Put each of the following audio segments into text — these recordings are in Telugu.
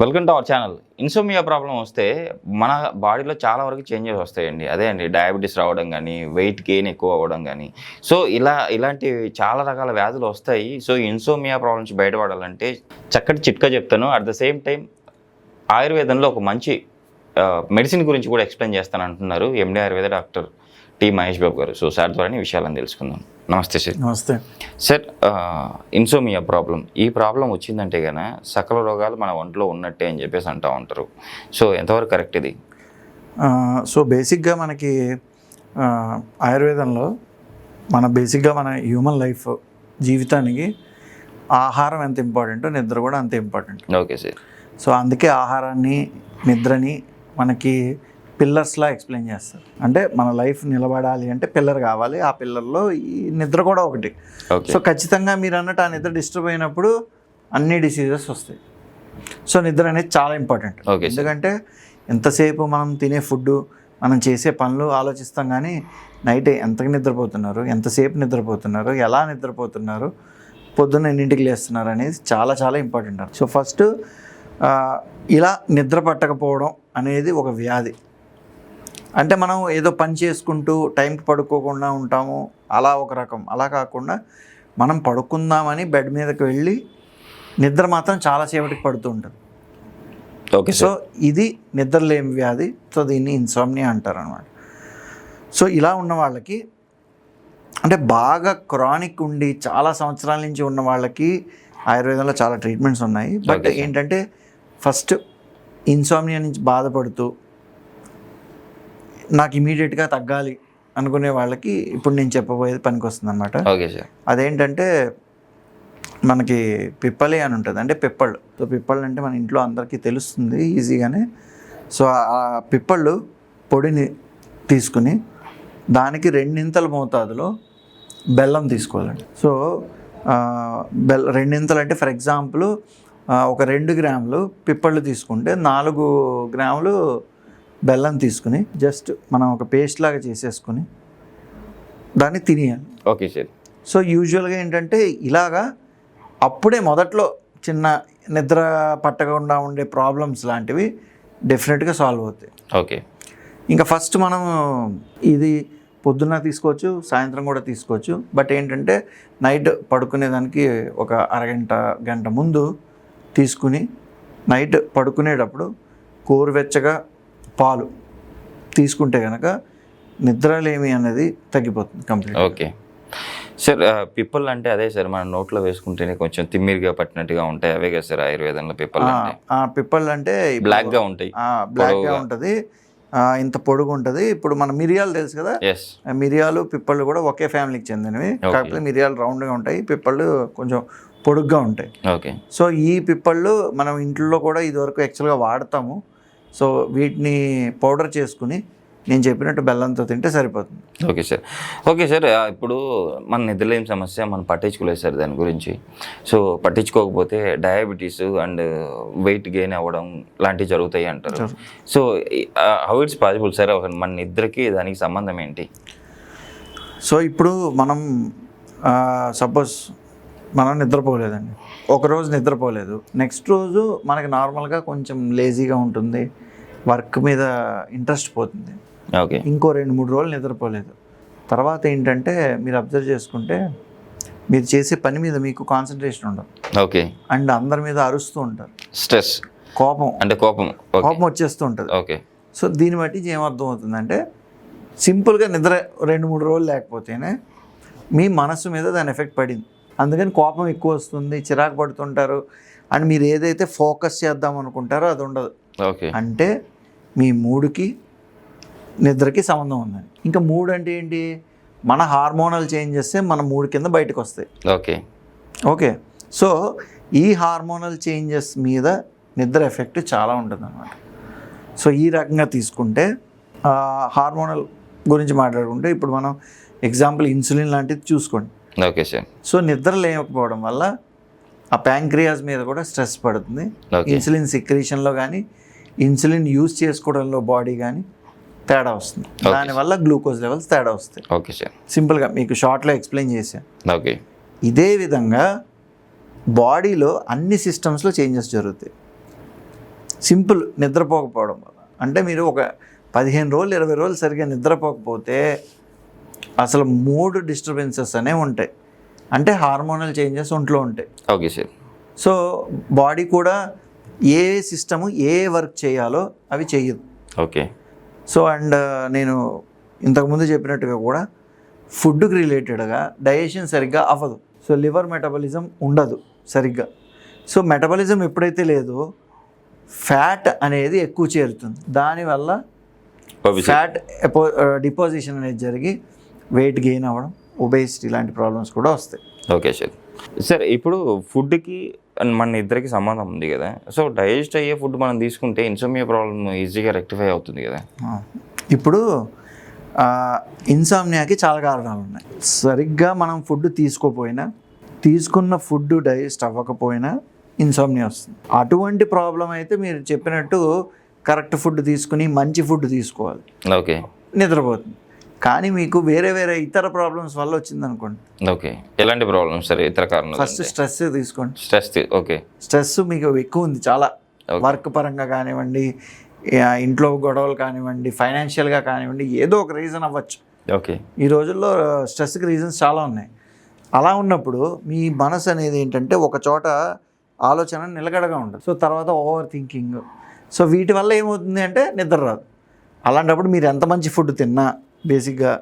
Welcome to our channel insomnia problem వస్తే మన బాడీలో చాలా వరకు చేంజెస్ వస్తాయండి. అదే అండి డయాబెటీస్ రావడం కానీ వెయిట్ గెయిన్ ఎక్కువ అవ్వడం కానీ సో ఇలా ఇలాంటి చాలా రకాల వ్యాధులు వస్తాయి. సో ఇన్సోమియా ప్రాబ్లం నుంచి బయటపడాలంటే చక్కటి చిట్కా చెప్తాను. అట్ ద సేమ్ టైం ఆయుర్వేదంలో ఒక మంచి మెడిసిన్ గురించి కూడా ఎక్స్ప్లెయిన్ చేస్తాను అంటున్నారు MD Ayurveda doctor. T Mahesh Babu garu. So sir ద్వారా విషయాలను తెలుసుకుందాం. Namaste sir. Namaste. Sir insomnia problem ఈ ప్రాబ్లం వచ్చిందంటే కనుక సకల రోగాలు మన ఒంట్లో ఉన్నట్టే అని చెప్పేసి అంటూ ఉంటారు. సో ఎంతవరకు కరెక్ట్ ఇది? సో బేసిక్గా మనకి ఆయుర్వేదంలో మన బేసిక్గా మన హ్యూమన్ లైఫ్ జీవితానికి ఆహారం ఎంత ఇంపార్టెంటో నిద్ర కూడా అంత ఇంపార్టెంట్ ఓకే సార్. సో అందుకే ఆహారాన్ని నిద్రని మనకి పిల్లర్స్లా ఎక్స్ప్లెయిన్ చేస్తారు. అంటే మన లైఫ్ నిలబడాలి అంటే పిల్లర్ కావాలి. ఆ పిల్లర్లో ఈ నిద్ర కూడా ఒకటి. సో ఖచ్చితంగా మీరు అన్నట్టు ఆ నిద్ర డిస్టర్బ్ అయినప్పుడు అన్ని డిసీజెస్ వస్తాయి. సో నిద్ర అనేది చాలా ఇంపార్టెంట్. ఎందుకంటే ఎంతసేపు మనం తినే ఫుడ్ మనం చేసే పనులు ఆలోచిస్తాం కానీ నైట్ ఎంతకు నిద్రపోతున్నారు ఎంతసేపు నిద్రపోతున్నారు ఎలా నిద్రపోతున్నారు పొద్దున్న ఎన్నింటికి లేస్తున్నారు అనేది చాలా చాలా ఇంపార్టెంట్. సో ఫస్ట్ ఇలా నిద్ర పట్టకపోవడం అనేది ఒక వ్యాధి. అంటే మనం ఏదో పని చేసుకుంటూ టైంకి పడుకోకుండా ఉంటాము. అలా ఒక రకం. అలా కాకుండా మనం పడుకుందామని బెడ్ మీదకి వెళ్ళి నిద్ర మాత్రం చాలాసేపటికి పడుతూ ఉంటుంది. ఓకే సో ఇది నిద్రలేమి వ్యాధి సో దీన్ని ఇన్సామ్నియా అంటారు అనమాట సో ఇలా ఉన్న వాళ్ళకి అంటే బాగా క్రానిక్ ఉండి చాలా సంవత్సరాల నుంచి ఉన్న వాళ్ళకి ఆయుర్వేదంలో చాలా ట్రీట్మెంట్స్ ఉన్నాయి. బట్. ఏంటంటే ఫస్ట్ ఇన్సామ్నియా నుంచి బాధపడుతూ నాకు ఇమీడియట్గా తగ్గాలి అనుకునే వాళ్ళకి ఇప్పుడు నేను చెప్పబోయేది పనికి వస్తుంది అనమాట ఓకే సార్. అదేంటంటే మనకి పిప్పలి అని ఉంటుంది. అంటే పిప్పళ్ళు. సో పిప్పళ్ళు అంటే మన ఇంట్లో అందరికీ తెలుస్తుంది ఈజీగానే. సో ఆ పిప్పళ్ళు పొడిని తీసుకుని దానికి రెండింతల మోతాదులో బెల్లం తీసుకోవాలండి. సో బెల్ రెండింతలు అంటే ఫర్ ఎగ్జాంపుల్ ఒక రెండు గ్రాములు పిప్పళ్ళు తీసుకుంటే నాలుగు గ్రాములు బెల్లం తీసుకుని జస్ట్ మనం ఒక పేస్ట్ లాగా చేసేసుకుని దాన్ని తినేయాలి. Okay sir. సో యూజువల్గా ఏంటంటే ఇలాగా అప్పుడే మొదట్లో చిన్న నిద్ర పట్టకుండా ఉండే ప్రాబ్లమ్స్ లాంటివి డెఫినెట్గా సాల్వ్ అవుతాయి. ఓకే. ఇంకా ఫస్ట్ మనం ఇది పొద్దున్న తీసుకోవచ్చు సాయంత్రం కూడా తీసుకోవచ్చు. బట్ ఏంటంటే నైట్ పడుకునేదానికి ఒక అరగంట గంట ముందు తీసుకుని నైట్ పడుకునేటప్పుడు గోరువెచ్చగా పాలు తీసుకుంటే కనుక నిద్రలేమి అనేది తగ్గిపోతుంది కంప్లీట్ ఓకే. సార్ పిప్పల్ అంటే అదే సార్ మన నోట్లో వేసుకుంటేనే కొంచెం తిమ్మిరిగా పట్టినట్టుగా ఉంటాయి అవే కదా సార్ ఆయుర్వేదంలో పిప్పల్ పిప్పళ్ళు అంటే. బ్లాక్గా ఉంటాయి. ఉంటుంది. ఆ, ఇంత పొడుగు ఉంటుంది. ఇప్పుడు మన మిరియాలు తెలుసు కదా? మిరియాలు పిప్పళ్ళు కూడా ఒకే ఫ్యామిలీకి చెందినవి. కాకపోతే మిరియాలు రౌండ్గా ఉంటాయి పిప్పళ్ళు కొంచెం పొడుగ్గా ఉంటాయి. ఓకే. సో ఈ పిప్పళ్ళు మనం ఇంట్లో కూడా ఇదివరకు యాక్చువల్గా వాడతాము. సో వీటిని పౌడర్ చేసుకుని నేను చెప్పినట్టు బెల్లంతో తింటే సరిపోతుంది. Okay sir. ఓకే సార్ ఇప్పుడు మన నిద్రలేం సమస్య మనం పట్టించుకోలేదు సార్ దాని గురించి. సో పట్టించుకోకపోతే డయాబెటీస్ అండ్ వెయిట్ గెయిన్ అవ్వడం లాంటివి జరుగుతాయి అంటారు. So how it's possible sir? మన నిద్రకి దానికి సంబంధం ఏంటి? సో ఇప్పుడు మనం సపోజ్ మనం నిద్రపోలేదండి. ఒకరోజు నిద్రపోలేదు. నెక్స్ట్ రోజు మనకి నార్మల్గా కొంచెం లేజీగా ఉంటుంది. వర్క్ మీద ఇంట్రెస్ట్ పోతుంది. ఓకే. ఇంకో రెండు మూడు రోజులు నిద్రపోలేదు. తర్వాత ఏంటంటే మీరు అబ్జర్వ్ చేసుకుంటే మీరు చేసే పని మీద మీకు కాన్సన్ట్రేషన్ ఉండదు. ఓకే. అండ్ అందరి మీద అరుస్తూ ఉంటారు. స్ట్రెస్. కోపం. అంటే కోపం. కోపం వచ్చేస్తూ ఉంటుంది. ఓకే. సో దీన్ని బట్టి ఏమర్థం అవుతుందంటే సింపుల్గా నిద్ర రెండు మూడు రోజులు లేకపోతేనే మీ మనసు మీద దాని ఎఫెక్ట్ పడింది. అందుకని కోపం ఎక్కువ వస్తుంది చిరాకు పడుతుంటారు అండ్ మీరు ఏదైతే ఫోకస్ చేద్దాం అనుకుంటారో అది ఉండదు. ఓకే. అంటే మీ మూడుకి నిద్రకి సంబంధం ఉందండి. ఇంకా మూడు అంటే ఏంటి? మన హార్మోనల్ చేంజెస్ మన మూడు కింద బయటకు వస్తాయి ఓకే. ఓకే. సో ఈ హార్మోనల్ చేంజెస్ మీద నిద్ర ఎఫెక్ట్ చాలా ఉంటుంది అనమాట సో ఈ రకంగా తీసుకుంటే హార్మోనల్ గురించి మాట్లాడుకుంటే ఇప్పుడు మనం ఎగ్జాంపుల్ ఇన్సులిన్ లాంటిది చూసుకోండి. Okay sir. సో నిద్ర లేకపోవడం వల్ల ఆ ప్యాంక్రియాస్ మీద కూడా స్ట్రెస్ పడుతుంది. ఇన్సులిన్ సిక్రీషన్లో కానీ ఇన్సులిన్ యూజ్ చేసుకోవడంలో బాడీ కానీ తేడా వస్తుంది. దానివల్ల గ్లూకోజ్ లెవెల్స్ తేడా వస్తాయి. Okay sir. సింపుల్గా మీకు షార్ట్లో ఎక్స్ప్లెయిన్ చేశాను ఓకే. ఇదే విధంగా బాడీలో అన్ని సిస్టమ్స్లో చేంజెస్ జరుగుతాయి. సింపుల్ నిద్రపోకపోవడం వల్ల. అంటే మీరు ఒక పదిహేను రోజులు ఇరవై రోజులు సరిగ్గా నిద్రపోకపోతే అసలు మూడు డిస్టర్బెన్సెస్ అనేవి ఉంటాయి. అంటే హార్మోనల్ చేంజెస్ ఒంట్లో ఉంటాయి. ఓకే సార్ సో బాడీ కూడా ఏ సిస్టము ఏ వర్క్ చేయాలో అవి చెయ్యదు. ఓకే సో అండ్ నేను ఇంతకుముందు చెప్పినట్టుగా కూడా ఫుడ్కి రిలేటెడ్గా డైజెషన్ సరిగ్గా అవ్వదు. సో లివర్ మెటబాలిజం ఉండదు సరిగ్గా. సో మెటబాలిజం ఎప్పుడైతే లేదో ఫ్యాట్ అనేది ఎక్కువ చేరుతుంది. దానివల్ల ఫ్యాట్ డిపాజిషన్ అనేది జరిగి వెయిట్ గెయిన్ అవ్వడం ఒబేసిటీ లాంటి ప్రాబ్లమ్స్ కూడా వస్తాయి. ఓకే సార్ సార్ ఇప్పుడు ఫుడ్కి మన ఇద్దరికి సంబంధం ఉంది కదా. సో డైజెస్ట్ అయ్యే ఫుడ్ మనం తీసుకుంటే ఇన్సోమియా ప్రాబ్లమ్ ఈజీగా రెక్టిఫై అవుతుంది కదా. ఇప్పుడు ఇన్సామ్నియాకి చాలా కారణాలు ఉన్నాయి. సరిగ్గా మనం ఫుడ్ తీసుకోపోయినా తీసుకున్న ఫుడ్ డైజెస్ట్ అవ్వకపోయినా ఇన్సామ్నియా వస్తుంది. అటువంటి ప్రాబ్లం అయితే మీరు చెప్పినట్టు కరెక్ట్ ఫుడ్ తీసుకుని మంచి ఫుడ్ తీసుకోవాలి. ఓకే. నిద్రపోతుంది. కానీ మీకు వేరే వేరే ఇతర ప్రాబ్లమ్స్ వల్ల వచ్చింది అనుకోండి ఓకే ఎలాంటి ప్రాబ్లమ్స్ సార్ ఇతర కారణాలు ఫస్ట్ స్ట్రెస్ తీసుకోండి. స్ట్రెస్ ఓకే స్ట్రెస్ మీకు ఎక్కువ ఉంది చాలా. వర్క్ పరంగా కానివ్వండి ఇంట్లో గొడవలు కానివ్వండి ఫైనాన్షియల్గా కానివ్వండి ఏదో ఒక రీజన్ అవ్వచ్చు. ఓకే ఈ రోజుల్లో స్ట్రెస్కి రీజన్స్ చాలా ఉన్నాయి. అలా ఉన్నప్పుడు మీ మనసు అనేది ఏంటంటే ఒక చోట ఆలోచన నిలకడగా ఉండదు సో తర్వాత ఓవర్ థింకింగ్ సో వీటి వల్ల ఏమవుతుంది అంటే నిద్ర రాదు. అలాంటప్పుడు మీరు ఎంత మంచి ఫుడ్ తిన్నా బేసిక్గా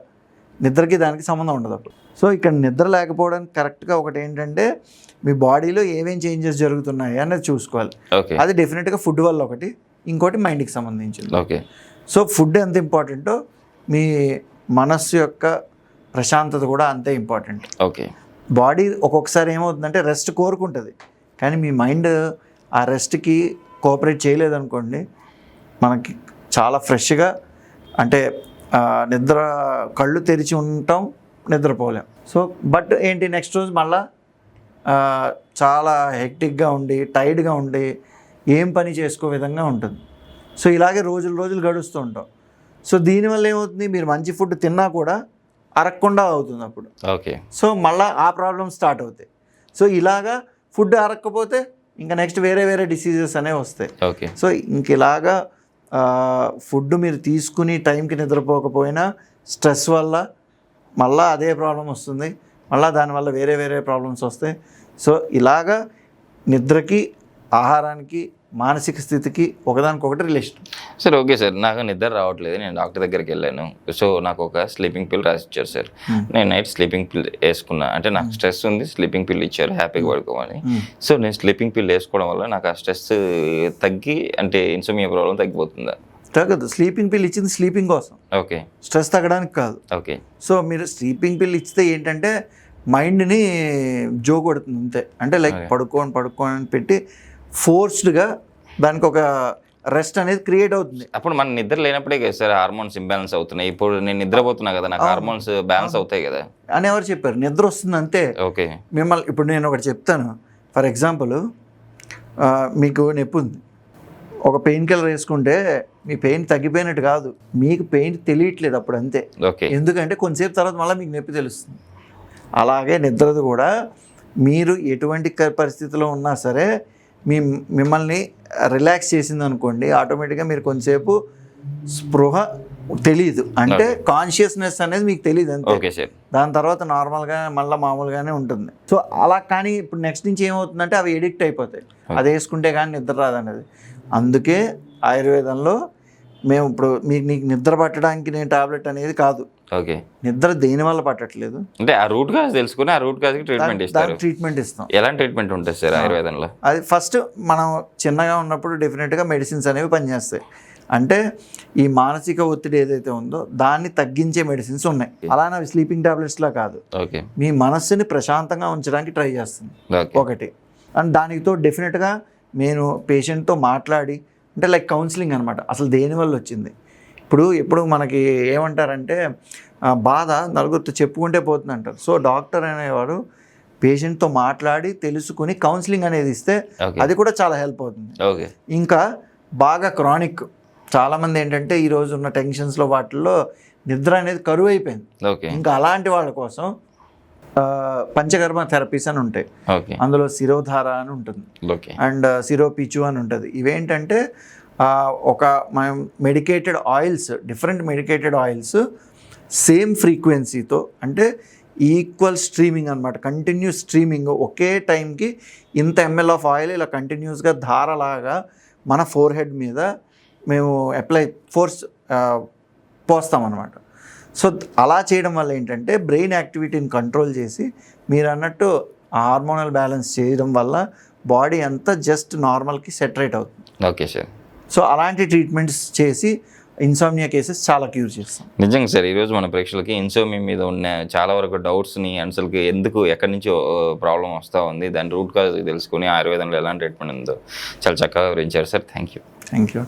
నిద్రకి దానికి సంబంధం ఉండదు అప్పుడు. సో ఇక్కడ నిద్ర లేకపోవడానికి కరెక్ట్గా ఒకటి ఏంటంటే మీ బాడీలో ఏమేం చేంజెస్ జరుగుతున్నాయి అనేది చూసుకోవాలి. అది డెఫినెట్గా ఫుడ్ వల్ల ఒకటి ఇంకోటి మైండ్కి సంబంధించింది. ఓకే. సో ఫుడ్ ఎంత ఇంపార్టెంటో మీ మనస్సు యొక్క ప్రశాంతత కూడా అంతే ఇంపార్టెంట్. ఓకే. బాడీ ఒక్కొక్కసారి ఏమవుతుందంటే రెస్ట్ కోరుకుంటుంది. కానీ మీ మైండ్ ఆ రెస్ట్కి కోఆపరేట్ చేయలేదనుకోండి మనకి చాలా ఫ్రెష్గా అంటే నిద్ర కళ్ళు తెరిచి ఉంటాం నిద్రపోలేం. సో బట్ ఏంటి నెక్స్ట్ రోజు మళ్ళా చాలా హెక్టిక్గా ఉండి టైర్డ్గా ఉండి ఏం పని చేసుకో విధంగా ఉంటుంది. సో ఇలాగే రోజులు రోజులు గడుస్తూ ఉంటాం. సో దీనివల్ల ఏమవుతుంది మీరు మంచి ఫుడ్ తిన్నా కూడా అరగకుండా అవుతుంది అప్పుడు. ఓకే. సో మళ్ళీ ఆ ప్రాబ్లమ్ స్టార్ట్ అవుతాయి. సో ఇలాగా ఫుడ్ అరక్కపోతే ఇంకా నెక్స్ట్ వేరే వేరే డిసీజెస్ అనేవి వస్తాయి. ఓకే. సో ఇంక ఇలాగా ఫుడ్ మీరు తీసుకుని టైంకి నిద్రపోకపోయినా స్ట్రెస్ వల్ల మళ్ళీ అదే ప్రాబ్లం వస్తుంది. మళ్ళీ దానివల్ల వేరే వేరే ప్రాబ్లమ్స్ వస్తాయి. సో ఇలాగా నిద్రకి ఆహారానికి మానసిక స్థితికి ఒకదానికొకటి రిలేషన్ సార్ ఓకే సార్. నాకు నిద్ర రావట్లేదు. నేను డాక్టర్ దగ్గరికి వెళ్ళాను. సో నాకు ఒక స్లీపింగ్ పిల్ రాసి ఇచ్చారు సార్ నేను నైట్ స్లీపింగ్ పిల్ వేసుకున్నా. అంటే నాకు స్ట్రెస్ ఉంది. స్లీపింగ్ పిల్ ఇచ్చారు. హ్యాపీగా పడుకోమని. సో నేను స్లీపింగ్ పిల్ వేసుకోవడం వల్ల నాకు ఆ స్ట్రెస్ తగ్గి అంటే ఇన్సోమియా ప్రాబ్లం తగ్గిపోతుందా. తగ్గదు. స్లీపింగ్ పిల్ ఇచ్చింది స్లీపింగ్ కోసం. ఓకే. స్ట్రెస్ తగ్గడానికి కాదు. ఓకే. సో మీరు స్లీపింగ్ పిల్ ఇస్తే ఏంటంటే మైండ్ని జో కొడుతుంది అంతే. అంటే లైక్. పడుకోని పడుకోని పెట్టి ఫోర్స్డ్గా దానికి ఒక రెస్ట్ అనేది క్రియేట్ అవుతుంది. అప్పుడు మన నిద్ర లేనప్పుడే కదా సార్ హార్మోన్స్ ఇంబ్యాలెన్స్ అవుతున్నాయి. ఇప్పుడు నేను నిద్రపోతున్నా కదా నాకు హార్మోన్స్ బ్యాలెన్స్ అవుతాయి కదా. అని ఎవరు చెప్పారు? నిద్ర వస్తుంది అంతే. ఓకే. మిమ్మల్ని ఇప్పుడు నేను ఒకటి చెప్తాను. ఫర్ ఎగ్జాంపుల్ మీకు నొప్పి ఉంది. ఒక పెయిన్ కిల్లర్ వేసుకుంటే మీ పెయిన్ తగ్గిపోయినట్టు కాదు. మీకు పెయిన్ తెలియట్లేదు అప్పుడు అంతే. ఓకే. ఎందుకంటే కొంతసేపు తర్వాత మళ్ళీ మీకు నొప్పి తెలుస్తుంది. అలాగే నిద్రది కూడా మీరు ఎటువంటి పరిస్థితిలో ఉన్నా సరే మీ మిమ్మల్ని రిలాక్స్ చేసింది అనుకోండి ఆటోమేటిక్గా మీరు కొంతసేపు స్పృహ తెలియదు అంటే కాన్షియస్నెస్ అనేది మీకు తెలియదు అంతే. దాని తర్వాత నార్మల్గా మళ్ళీ మామూలుగానే ఉంటుంది. సో అలా కానీ ఇప్పుడు నెక్స్ట్ నుంచి ఏమవుతుందంటే అవి ఎడిక్ట్ అయిపోతాయి. అది వేసుకుంటే కానీ నిద్ర రాదనేది. అందుకే ఆయుర్వేదంలో మేము ఇప్పుడు మీకు నీకు నిద్ర పట్టడానికి నేను టాబ్లెట్ అనేది కాదు. ఓకే. నిద్ర దేని వల్ల పట్టట్లేదు? అంటే ఆ రూట్ కాజ్ తెలుసుకుని ఆ రూట్ కాజ్కి ట్రీట్మెంట్ ఇస్తారు. ట్రీట్మెంట్ ఇస్తాం. ఎలాంటి ట్రీట్మెంట్ ఉంటుంది సార్ ఆయుర్వేదంలో? అది ఫస్ట్ మనం చిన్నగా ఉన్నప్పుడు డెఫినెట్గా మెడిసిన్స్ అనేవి పనిచేస్తాయి. అంటే ఈ మానసిక ఒత్తిడి ఏదైతే ఉందో దాన్ని తగ్గించే మెడిసిన్స్ ఉన్నాయి. అలానే అవి స్లీపింగ్ టాబ్లెట్స్లా కాదు. ఓకే. మీ మనస్సుని ప్రశాంతంగా ఉంచడానికి ట్రై చేస్తుంది. ఒకటి. అండ్ దానితో డెఫినెట్గా నేను పేషెంట్తో మాట్లాడి అంటే లైక్ కౌన్సిలింగ్ అనమాట అసలు దేని వల్ల వచ్చింది? ఇప్పుడు ఎప్పుడు మనకి ఏమంటారంటే బాధ నలుగురితో చెప్పుకుంటే పోతుంది అంటారు సో డాక్టర్ అనేవారు పేషెంట్తో మాట్లాడి తెలుసుకుని కౌన్సిలింగ్ అనేది ఇస్తే అది కూడా చాలా హెల్ప్ అవుతుంది. ఓకే ఇంకా బాగా క్రానిక్ చాలామంది ఏంటంటే ఈ రోజు ఉన్న టెన్షన్స్లో వాటిల్లో నిద్ర అనేది కరువు అయిపోయింది ఇంకా అలాంటి వాళ్ళ కోసం పంచకర్మ థెరపీస్ అని ఉంటాయి. అందులో శిరోధార అని ఉంటుంది. అండ్ సిరో పిచు అని ఉంటుంది. ఇవేంటంటే ఒక మనం medicated oils different medicated oils same ఫ్రీక్వెన్సీతో అంటే ఈక్వల్ స్ట్రీమింగ్ అనమాట కంటిన్యూస్ స్ట్రీమింగ్ ఒకే టైంకి ఇంత ఎంఎల్ ఆఫ్ ఆయిల్ ఇలా కంటిన్యూస్గా ధారలాగా మన ఫోర్ హెడ్ మీద మేము అప్లై ఫోర్స్ పోస్తామన్నమాట. సో అలా చేయడం వల్ల ఏంటంటే బ్రెయిన్ యాక్టివిటీని కంట్రోల్ చేసి మీరు అన్నట్టు హార్మోనల్ బ్యాలెన్స్ చేయడం వల్ల బాడీ అంతా జస్ట్ నార్మల్కి సెటరేట్ అవుతుంది. Okay sir. సో అలాంటి ట్రీట్మెంట్స్ చేసి ఇన్సామ్నియా కేసెస్ చాలా క్యూర్ చేస్తాం. నిజంగా సార్ ఈరోజు మన ప్రేక్షకులకి ఇన్సోమి మీద ఉన్న చాలా వరకు డౌట్స్ని అసలుకి ఎందుకు ఎక్కడి నుంచో ప్రాబ్లం వస్తూ ఉంది దాని రూట్ కాజ్ తెలుసుకుని ఆయుర్వేదంలో ఎలాంటి ట్రీట్మెంట్ ఉందో చాలా చక్కగా వివరించారు sir. Thank you thank you